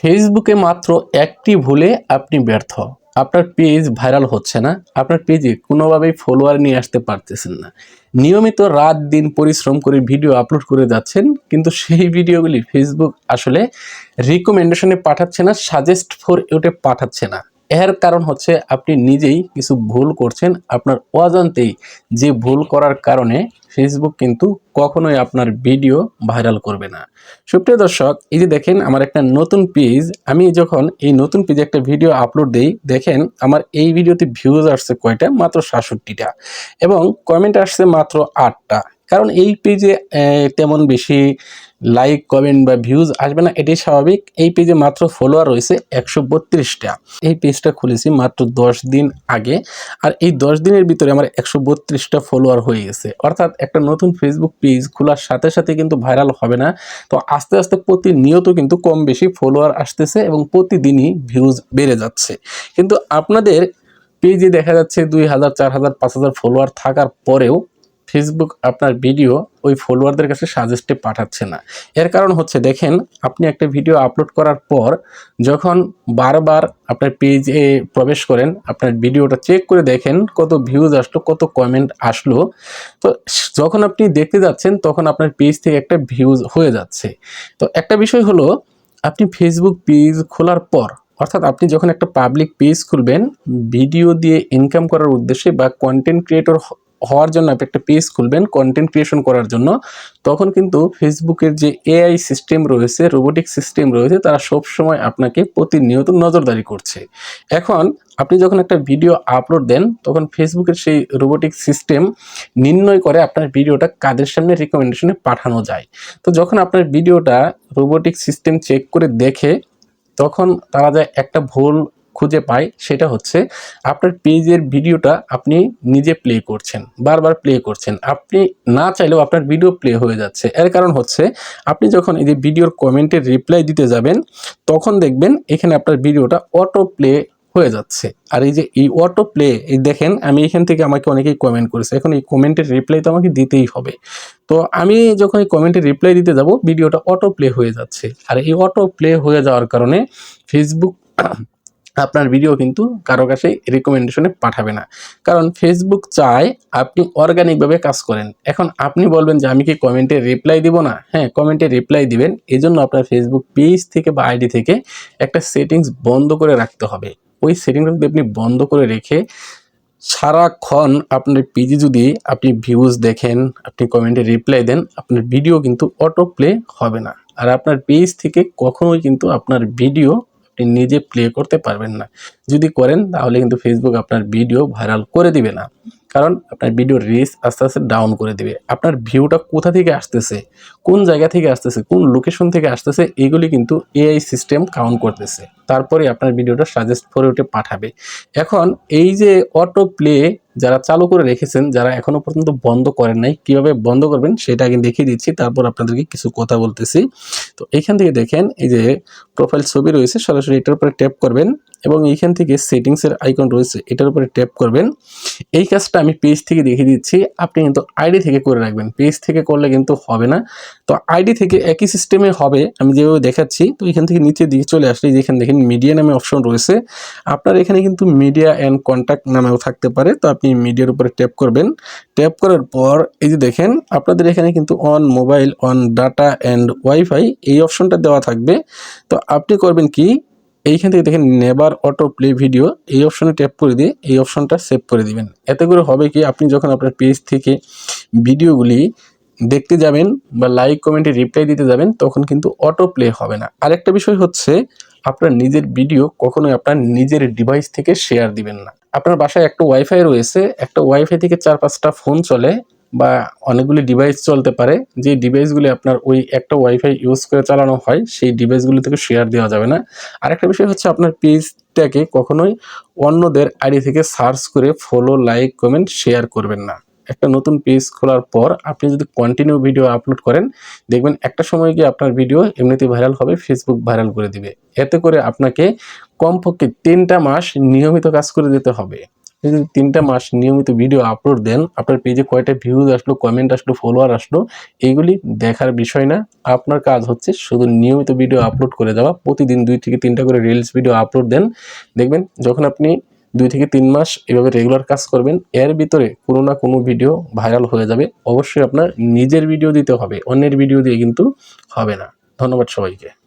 ফেসবুকে মাত্র একটি ভুলে আপনি ব্যর্থ। আপনার পেজ ভাইরাল হচ্ছে না। আপনার পেজে কোনোভাবেই ফলোয়ার নিয়ে আসতে পারতেছেন না। নিয়মিত রাত দিন পরিশ্রম করে ভিডিও আপলোড করে যাচ্ছেন, কিন্তু সেই ভিডিওগুলি ফেসবুক আসলে রিকমেন্ডেশনে পাঠাচ্ছে না সাজেস্ট ফর ওটে পাঠাচ্ছে না। এর কারণ হচ্ছে আপনি নিজেই কিছু ভুল করছেন আপনার অজান্তেই। যে ভুল করার কারণে ফেসবুক কিন্তু কখনোই আপনার ভিডিও ভাইরাল করবে না। সুপ্রিয় দর্শক, এই যে দেখেন আমার একটা নতুন পেজ। আমি যখন এই নতুন পেজে একটা ভিডিও আপলোড দেই, দেখেন আমার এই ভিডিওতে ভিউজ আসছে কয়টা? মাত্র সাতষট্টিটা। এবং কমেন্ট আসছে মাত্র আটটা। কারণ এই পেজে তেমন বেশি লাইক কমেন্ট বা ভিউজ আসবে না, এটাই স্বাভাবিক। এই পেজে মাত্র ফলোয়ার রয়েছে একশো বত্রিশটা। এই পেজটা খুলেছি মাত্র দশ দিন আগে। আর এই দশ দিনের ভিতরে আমার একশো বত্রিশটা ফলোয়ার হয়ে গেছে। অর্থাৎ একটা নতুন ফেসবুক পেজ খোলার সাথে সাথে কিন্তু ভাইরাল হবে না। তো আস্তে আস্তে প্রতিনিয়ত কিন্তু কম বেশি ফলোয়ার আসতেছে এবং প্রতিদিনই ভিউজ বেড়ে যাচ্ছে। কিন্তু আপনাদের পেজে দেখা যাচ্ছে দুই হাজার, চার হাজার, পাঁচ হাজার ফলোয়ার থাকার পরেও ফেসবুক আপনার ভিডিও ওই ফলোয়ারদের কাছে সাজেস্টে পাঠাচ্ছে না। এর কারণ হচ্ছে, দেখেন, আপনি একটা ভিডিও আপলোড করার পর যখন বারবার আপনার পেজে প্রবেশ করেন, আপনার ভিডিওটা চেক করে দেখেন কত ভিউজ আসলো, কত কমেন্ট আসলো, তো যখন আপনি দেখতে যাচ্ছেন, তখন আপনার পেজ থেকে একটা ভিউজ হয়ে যাচ্ছে। তো একটা বিষয় হলো, আপনি ফেসবুক পেজ খোলার পর, অর্থাৎ আপনি যখন একটা পাবলিক পেজ খুলবেন ভিডিও দিয়ে ইনকাম করার উদ্দেশ্যে বা কন্টেন্ট ক্রিয়েটর হওয়ার জন্য আপনি একটা পেজ খুলবেন কন্টেন্ট ক্রিয়েশন করার জন্য। তখন কিন্তু ফেসবুকের যে এআই সিস্টেম রয়েছে রোবোটিক সিস্টেম রয়েছে, তারা সব সময় আপনাকে প্রতিনিয়ত নজরদারি করছে। এখন আপনি যখন একটা ভিডিও আপলোড দেন, তখন ফেসবুকের সেই রোবোটিক সিস্টেম নির্ণয় করে আপনার ভিডিওটা কাদের সামনে রিকমেন্ডেশনে পাঠানো যায়। তো যখন আপনার ভিডিওটা রোবোটিক সিস্টেম চেক করে দেখে, তখন তারা যায় একটা ভুল খুঁজে পায়, সেটা হচ্ছে আপনার পেজের ভিডিওটা আপনি নিজে প্লে করছেন, বারবার প্লে করছেন। আপনি না চাইলেও আপনার ভিডিও প্লে হয়ে যাচ্ছে। এর কারণ হচ্ছে, আপনি যখন এই যে ভিডিওর কমেন্টের রিপ্লাই দিতে যাবেন, তখন দেখবেন এখানে আপনার ভিডিওটা অটো প্লে হয়ে যাচ্ছে। আর এই যে এই অটো প্লে এই দেখেন, আমি এখান থেকে আমাকে অনেকেই কমেন্ট করেছে। এখন এই কমেন্টের রিপ্লাই তো আমাকে দিতেই হবে। তো আমি যখন এই কমেন্টের রিপ্লাই দিতে যাব ভিডিওটা অটো প্লে হয়ে যাচ্ছে। আর এই অটো প্লে হয়ে যাওয়ার কারণে ফেসবুক আপনার ভিডিও কিন্তু কারও কাছে রেকমেন্ডেশনে পাঠাবে না। কারণ ফেসবুক চায় আপনি অর্গানিকভাবে কাজ করেন। এখন আপনি বলবেন যে, আমি কি কমেন্টে রিপ্লাই দিব না? হ্যাঁ কমেন্টে রিপ্লাই দিবেন। এই জন্য আপনার ফেসবুক পেজ থেকে বা আইডি থেকে একটা সেটিংস বন্ধ করে রাখতে হবে। ওই সেটিংসটা যদি আপনি বন্ধ করে রেখে সারাক্ষণ আপনার পেজে যদি আপনি ভিউজ দেখেন, আপনি কমেন্টে রিপ্লাই দেন, আপনার ভিডিও কিন্তু অটো প্লে হবে না। আর আপনার পেজ থেকে কখনোই কিন্তু আপনার ভিডিও আপনি নিজে প্লে করতে পারবেন না। যদি করেন, তাহলে কিন্তু ফেসবুক আপনার ভিডিও ভাইরাল করে দিবে না। কারণ আপনার ভিডিও রিচ আস্তে আস্তে ডাউন করে দিবে। আপনার ভিউটা কোথা থেকে আসতেছে? কোন জায়গা থেকে আসতেছে? কোন লোকেশন থেকে আসতেছে? এগুলি কিন্তু এআই সিস্টেম কাউন্ট করতেছে। তারপরে আপনার ভিডিওটা সাজেস্ট করে উঠে পাঠাবে। এখন এই যে অটো প্লে যারা চালু করে রেখেছেন, যারা এখনও পর্যন্ত বন্ধ করেন নাই, কীভাবে বন্ধ করবেন সেটা আগে দেখিয়ে দিচ্ছি, তারপর আপনাদেরকে কিছু কথা বলতেছি। তো এইখান থেকে দেখেন, এই যে প্রোফাইল ছবি রয়েছে, সরাসরি এটার উপরে ট্যাপ করবেন এবং এইখান থেকে সেটিংসের আইকন রয়েছে, এটার উপরে ট্যাপ করবেন। এই কাজটা আমি পেজ থেকে দেখিয়ে দিচ্ছি, আপনি কিন্তু আইডি থেকে করে রাখবেন। পেজ থেকে করলে কিন্তু হবে না। তো আইডি থেকে একই সিস্টেমে হবে, আমি যেভাবে দেখাচ্ছি, তো এখান থেকে নিচে দিকে চলে আসলে যেখানে দেখেন মিডিয়া নামে অপশন রয়েছে। আপনার এখানে কিন্তু মিডিয়া অ্যান্ড কন্ট্যাক্ট নামেও থাকতে পারে। তো আপনি মিডিয়ার উপরে ট্যাপ করবেন। ট্যাপ করার পর এই যে দেখেন, আপনাদের এখানে কিন্তু on mobile on data and wifi এই অপশনটা দেওয়া থাকবে। তো আপনি করবেন কি, এইখান থেকে দেখেন নেবার অটো প্লে ভিডিও এই অপশনে ট্যাপ করে দিয়ে এই অপশনটা সেভ করে দিবেন। এতে করে হবে কি, আপনি যখন আপনার পেজ থেকে ভিডিওগুলি দেখতে যাবেন বা লাইক কমেন্টে রিপ্লাই দিতে যাবেন, তখন কিন্তু অটো প্লে হবে না। আরেকটা বিষয় হচ্ছে আপনার নিজের ভিডিও কখনোই আপনার নিজের ডিভাইস থেকে শেয়ার দিবেন না। আপনার বাসায় একটা ওয়াইফাই রয়েছে, একটা ওয়াইফাই থেকে চার পাঁচটা ফোন চলে বা অনেকগুলি ডিভাইস চলতে পারে। যে ডিভাইসগুলি আপনার ওই একটা ওয়াইফাই ইউজ করে চালানো হয়, সেই ডিভাইসগুলি থেকে শেয়ার দেওয়া যাবে না। আরেকটা বিষয় হচ্ছে আপনার পেজটাকে কখনোই অন্যদের আইডি থেকে সার্চ করে ফলো লাইক কমেন্ট শেয়ার করবেন না। একটা নতুন পেজ খোলার পর আপনি যদি কন্টিনিউ ভিডিও আপলোড করেন, দেখবেন একটা সময় গিয়ে আপনার ভিডিও এমনিতেই ভাইরাল হবে ফেসবুক ভাইরাল করে দিবে। এতে করে আপনাকে কমপক্ষে তিনটা মাস নিয়মিত কাজ করে যেতে হবে। যদি তিনটা মাস নিয়মিত ভিডিও আপলোড দেন, আপনার পেজে কয়টা ভিউজ আসলো কমেন্ট আসলো ফলোয়ার আসলো, এইগুলি দেখার বিষয় না। আপনার কাজ হচ্ছে শুধু নিয়মিত ভিডিও আপলোড করে দেওয়া। প্রতিদিন দুই থেকে তিনটা করে রিলস ভিডিও আপলোড দেন। দেখবেন যখন আপনি দুই থেকে তিন মাস এভাবে রেগুলার কাজ করবেন, এর ভিতরে কোনো না কোনো ভিডিও ভাইরাল হয়ে যাবে। অবশ্যই আপনার নিজের ভিডিও দিতে হবে, অন্যের ভিডিও দিয়ে কিন্তু হবে না। ধন্যবাদ সবাইকে।